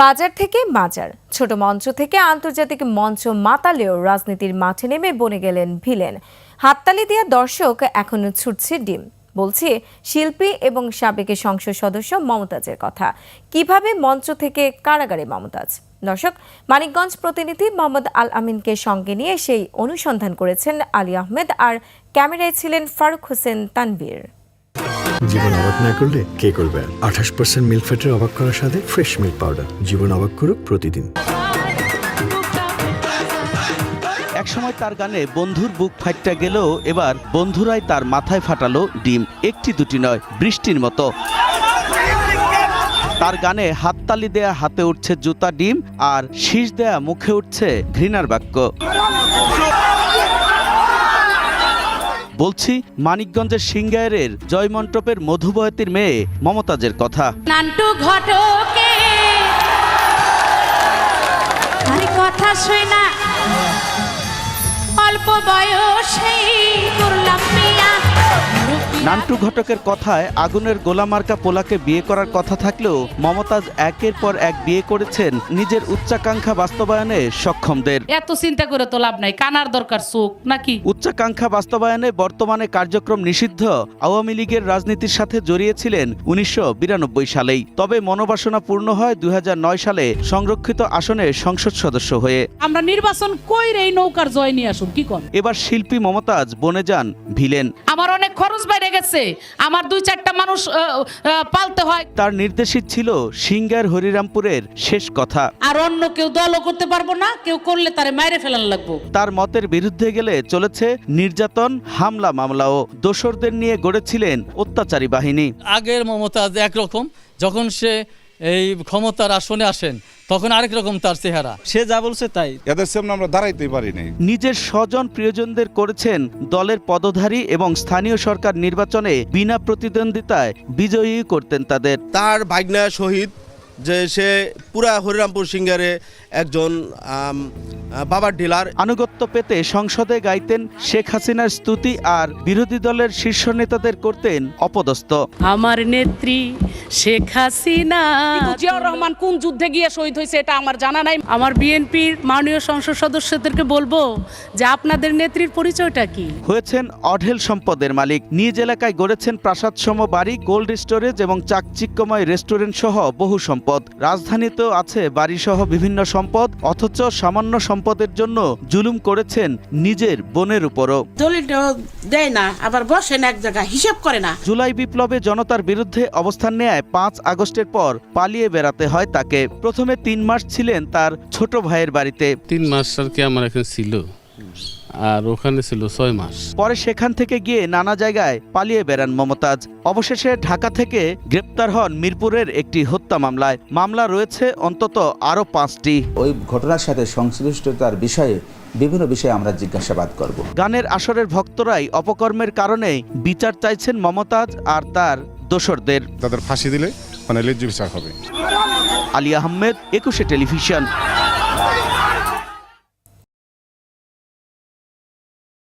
বাজার থেকে মাজার। ছোট মঞ্চ থেকে আন্তর্জাতিক মঞ্চ মাতালেও রাজনীতির মাঠে নেমে বনে গেলেন ভিলেন। হাততালি দেওয়া দর্শক এখনও ছুটছে ডিম। বলছি, শিল্পী এবং সাবেক সংসদ সদস্য মমতাজের কথা। কীভাবে মঞ্চ থেকে কারাগারে মমতাজ? দর্শক, মানিকগঞ্জ প্রতিনিধি মোহাম্মদ আল আমিনকে সঙ্গে নিয়ে সেই অনুসন্ধান করেছেন আলী আহমেদ আর ক্যামেরায় ছিলেন ফারুক হোসেন তানভীর। জীবন অবাক না করলে কে করবে? আঠাশ পার্সেন্ট মিল্ক ফ্যাটের অবাক করার সাথে ফ্রেশ মিল্ক পাউডার জীবন অবাক করুক প্রতিদিন। একসময় তার গানে বন্ধুর বুক ফাইটটা গেলেও এবার বন্ধুরাই তার মাথায় ফাটালো ডিম। একটি দুটি নয়, বৃষ্টির মতো। তার গানে হাততালি দেয়া হাতে উঠছে জুতা ডিম আর শীষ দেয়া মুখে উঠছে ঘৃণার বাক্য। বলছি মানিকগঞ্জের সিঙ্গায়ের জয়মণ্ডপের মধুবয়তির মেয়ে মমতাজের কথা। কথা অল্প বয়সেই করলাম বিয়া নান্টু ঘটকের কথায় আগুনের গোলামার্কা পোলাকে বিয়ে করার কথা থাকলেও মমতাজ একের পর এক বিয়ে করেছেন নিজের উচ্চাকাঙ্ক্ষা বাস্তবায়নে সক্ষমদের। এত চিন্তা করে তো লাভ নাই কানার দরকার চোখ নাকি? উচ্চাকাঙ্ক্ষা বাস্তবায়নে বর্তমানে কার্যক্রম নিষিদ্ধ আওয়ামী লীগের রাজনীতির সাথে জড়িয়েছিলেন উনিশশো সালেই। তবে মনোবাসনা পূর্ণ হয় দুই হাজার নয় সালে সংরক্ষিত আসনে সংসদ সদস্য হয়ে। আমরা নির্বাচন কইরে এই নৌকার জয় নিয়ে আসুন কি কর এবার শিল্পী মমতাজ বনে যান ভিলেন। আমার অনেক খরচ বাইরে গেছে। আমার দুই চারটা মানুষ পালতে হয়। তার নির্দেশিত ছিল সিঙ্গার হরিরামপুরের শেষ কথা। আর অন্য কেউ দলও করতে পারব না কেউ করলে তারে মাইরে ফেলান লাগবো। তার মতের বিরুদ্ধে গেলে চলেছে নির্যাতন হামলা মামলাও। দোসরদের নিয়ে গড়েছিলেন অত্যাচারী বাহিনী। আগের মমতাজ একরকম যখন সে এই ক্ষমতার আসনে আসেন তখন আরেক রকম তার চেহারা। সে যা বলছে তাই। এদের সামনে আমরা দাঁড়াইতে পারিনি নাই। নিজের স্বজন প্রিয়জনদের করেছেন দলের পদধারী এবং স্থানীয় সরকার নির্বাচনে বিনা প্রতিদ্বন্দ্বিতায় বিজয়ী করতেন তাদের। তার ভাগনা শহীদ যে সে পুরা হরিরামপুর সিঙ্গারে একজন বাবার ডিলার। আনুগত্য পেতে সংসদে গাইতেন শেখ হাসিনার স্তুতি আর বিরোধী দলের শীর্ষ নেতাদের করতেন অপদস্থ। আমার নেত্রী শেখ হাসিনা জিয়াউর রহমান কোন যুদ্ধে গিয়ে শহীদ হয়েছে এটা আমার জানা নাই। আমার বিএনপির মাননীয় সংসদ সদস্যদেরকে বলব যে আপনাদের নেত্রীর পরিচয়টা কি? হয়েছেন অঢেল সম্পদের মালিক। নিজ এলাকায় গড়েছেন প্রাসাদ সম বাড়ি কোল্ড স্টোরেজ এবং চাকচিক্যময় রেস্টুরেন্ট সহ বহু সম্পদ। রাজধানীতেও আছে বাড়িসহ বিভিন্ন সম্পদ অথচ সামান্য সম্পদের জন্য জুলুম করেছেন নিজের বোনের উপরও। দলিলটাও দেয় না আবার বসেন এক জায়গায় হিসাব করে না। জুলাই বিপ্লবে জনতার বিরুদ্ধে অবস্থান নেয় পাঁচ আগস্টের পর পালিয়ে বেড়াতে হয় তাকে। প্রথমে তিন মাস ছিলেন তার ছোট ভাইয়ের বাড়িতে। তিন মাস আর কি আমার এখানে ছিল। আর ওখানে ছিল ছয় মাস। পরে সেখান থেকে গিয়ে নানা জায়গায় পালিয়ে বেড়ান মমতাজ। অবশেষে ঢাকা থেকে গ্রেপ্তার হন মিরপুরের একটি হত্যা মামলায়। মামলা রয়েছে অন্তত আরও পাঁচটি। ওই ঘটনার সাথে সংশ্লিষ্টতার বিষয়ে বিভিন্ন বিষয়ে আমরা জিজ্ঞাসাবাদ করব। গানের আসরের ভক্তরাই অপকর্মের কারণে বিচার চাইছেন মমতাজ আর তার দোসরদের। তাদের ফাঁসি দিলে মানে লেজ্জ বিচার হবে। আলী আহমেদ একুশে টেলিভিশন।